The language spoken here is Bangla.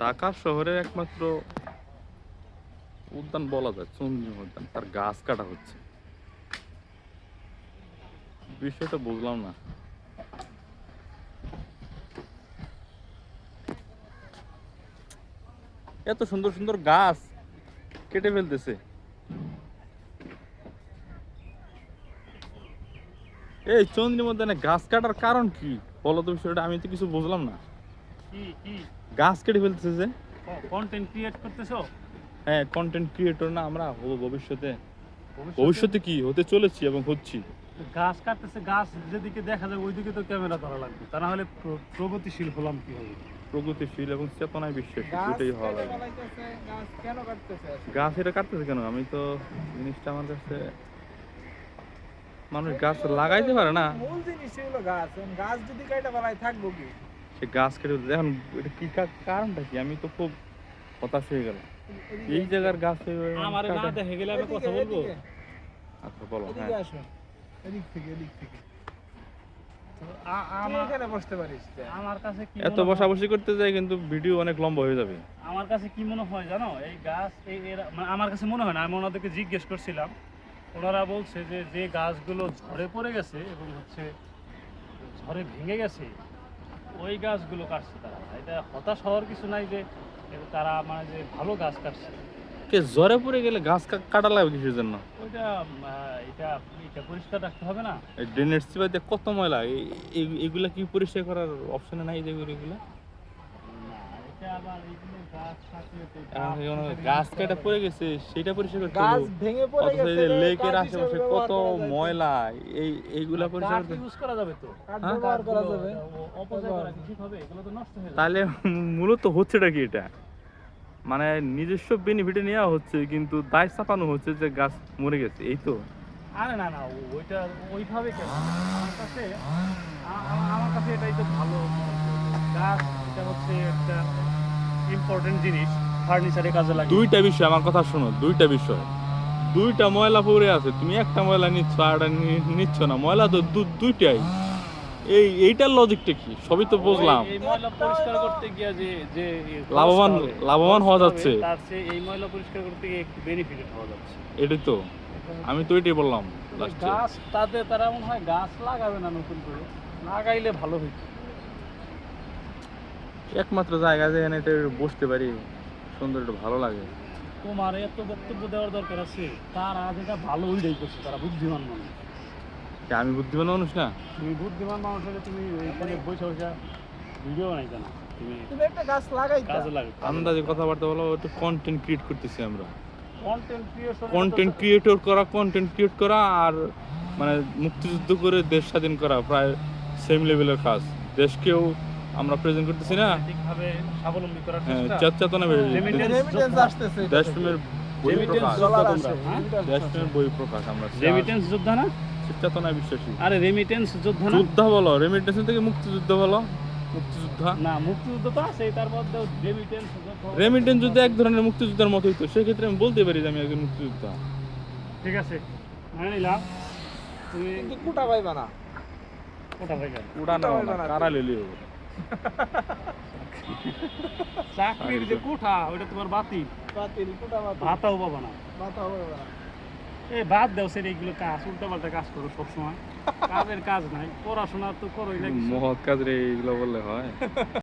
ঢাকা শহরের একমাত্র উদ্যান বলা যায় চন্দ্রিমা উদ্যান। তার গাছ কাটা হচ্ছে। বিষয়টা বুঝলাম না। এত সুন্দর সুন্দর গাছ কেটে ফেলতেছে। এই চন্দ্রিমা উদ্যানে গাছ কাটার কারণ কি? বলো তো বিষয়টা, আমি তো কিছু বুঝলাম না। গাছ কেটে ফেলতেছে যে। কন্টেন্ট ক্রিয়েট করতেছো? হ্যাঁ কন্টেন্ট ক্রিয়েটর না আমরা হব ভবিষ্যতে। ভবিষ্যতে? কি? হতে চলেছি এবং হচ্ছি। গাছ কাটতেছে গাছ যেদিকে দেখা যায় ওইদিকে তো ক্যামেরা ধরা লাগবে। তা না হলে প্রগতিশীল হলাম কি হবে প্রগতিশীল এবং চেতনায় বিশ্বাসী দুটোই হওয়া কেটে লাগে ফেলাইতেছে, গাছ কেন কাটতেছে গাছ এটা কাটতেছে কেন? আমি তো জিনিসটা আমার কাছে মানুষ গাছ লাগাইতে পারে না। মূল জিনিসই হলো গাছ। গাছ যদি কাটা ফেলাই থাকব কি? সে গাছ কেটে। এখন এটা কি কারণটা কি? আমি তো খুব হতাশ হয়ে গেলাম। এই জায়গার গাছ আমার না দেখে গেলে আমি কথা বলব? আচ্ছা বলো হ্যাঁ। এদিক থেকে এদিক থেকে। তো আমার এখানে পারিস আমার কাছে কি এত মনে হয়- বসাবসি করতে যাই কিন্তু ভিডিও অনেক লম্বা হয়ে যাবে। আমার কাছে কি মনে হয় জানো? এই গাছ এই মানে আমার কাছে মনে হয় না আমি ওনাদেরকে জিজ্ঞেস করছিলাম। ওনারা বলছে যে যে গাছগুলো ঝড়ে পড়ে গেছে এবং হচ্ছে ঝড়ে ভেঙে গেছে ওই গাছগুলো কাটছে তারা। এটা হতাশ হওয়ার কিছু নাই যে তারা মানে যে ভালো গাছ কাটছে। কে জ্বরে পড়ে গেলে গাছ কাটা লাগবে কিসের জন্য? ওইটা এটা এটা পরিষ্কার রাখতে হবে না। ড্রেনেজ সিপাইতে কত ময়লা? এগুলা কি পরিষ্কার করার অপশনে নাই যেগুলো এগুলো না এটা আবার এইগুলো গাছ কেটে পড়ে গেছে সেটা পরিষ্কার করতে গাছ ভেঙে পড়ে গেছে লেকের আশেপাশে কত ময়লা এই এইগুলা পরিষ্কার করতে ইউজ করা যাবে তো। হ্যাঁ? ব্যবহার করা যাবে। অপচয় করা ঠিক হবে? এগুলো তো নষ্ট হয়ে তাহলে মূলত হচ্ছেটা কি এটা? মানে নিজস্ব বেনিফিটে নেওয়া হচ্ছে কিন্তু দায় চাপানো হচ্ছে যে গাছ মরে গেছে এই তো। আরে না না ওইটা ওইভাবে কেন? আমার কাছে আমার কাছে এটাই তো ভালো। গাছ হচ্ছে একটা ইম্পর্টেন্ট জিনিস ফার্নিচারে কাজে লাগে। দুইটা বিষয় আমার কথা শোনো দুইটা বিষয়। দুইটা ময়লা পড়ে আছে তুমি একটা ময়লা নিচ্ছ আর নিচ্ছ না। ময়লা তো দুইটাই। এই এইটার লজিকটা কি? সবই তো বুঝলাম। এই ময়লা পরিষ্কার করতে গিয়ে যে যে লাভবান লাভবান হওয়া যাচ্ছে। তার চেয়ে এই ময়লা পরিষ্কার করতে গিয়ে একটু বেনিফিটেড হওয়া যাচ্ছে। এটাই তো। আমি তো এটাই বললাম গাছ তাদের তারা মনে হয় গাছ লাগাবে না নতুন করে? লাগাইলে ভালো হইতো। একমাত্র জায়গা যেখানে এটা বসতে পারি সুন্দর একটু ভালো লাগে। তোমার এত বক্তব্য দেওয়ার দরকার আছে তারা যেটা ভালো ওইটাই করছে তারা বুদ্ধিমান মানুষ। আমি বুদ্ধিমান মানুষ না? তুমি বুদ্ধিমান মানুষ হলে তুমি এখানে বসে বসে ভিডিও বানাই কেন তুমি একটা গাছ লাগাইতা। কাজে লাগে আন্দাজে কথাবার্তা বলো একটু কন্টেন্ট ক্রিয়েট করতেছি আমরা। কন্টেন্ট ক্রিয়েশন কন্টেন্ট ক্রিয়েটর করা কন্টেন্ট ক্রিয়েট করা আর মানে মুক্তিযুদ্ধ করে দেশ স্বাধীন করা প্রায় সেম লেভেলের কাজ। দেশকেও আমরা প্রেজেন্ট করতেছি না। ঠিকভাবে স্বাবলম্বী করার হ্যাঁ চেতনা বেড়ে Remittance রেমিটেন্স যোদ্ধা। দেশপ্রেমের হ্যাঁ? remittance দেশপ্রেমের বই প্রকাশ আমরা রেমিটেন্স যোদ্ধা না? চেতনায় বিশ্বাসী। আরে রেমিটেন্স যোদ্ধা না? যোদ্ধা বলো। রেমিটেন্স থেকে মুক্তিযুদ্ধ বলো। মুক্তিযোদ্ধা? না মুক্তিযুদ্ধ তো আছে তার মধ্যে রেমিটেন্স রেমিটেন্স যুদ্ধ এক ধরনের মুক্তিযুদ্ধের মতোই তো সেক্ষেত্রে আমি বলতে পারি যে আমি একজন মুক্তিযোদ্ধা। ঠিক আছে মানে নিলাম। তুমি কুটা পাইবা না। না। চাকরির যে কোঠা ওইটা তোমার বাতি বাতিল কোঠা বাতিল। ভাতাও পাবা না। না। এই বাদ দাও সেই এগুলো কাজ উল্টা পাল্টা কাজ করো সবসময়। কাজের কাজ নাই পড়াশোনা তো করোই নাকি। মহৎ কাজ রে এইগুলো বললে হয়।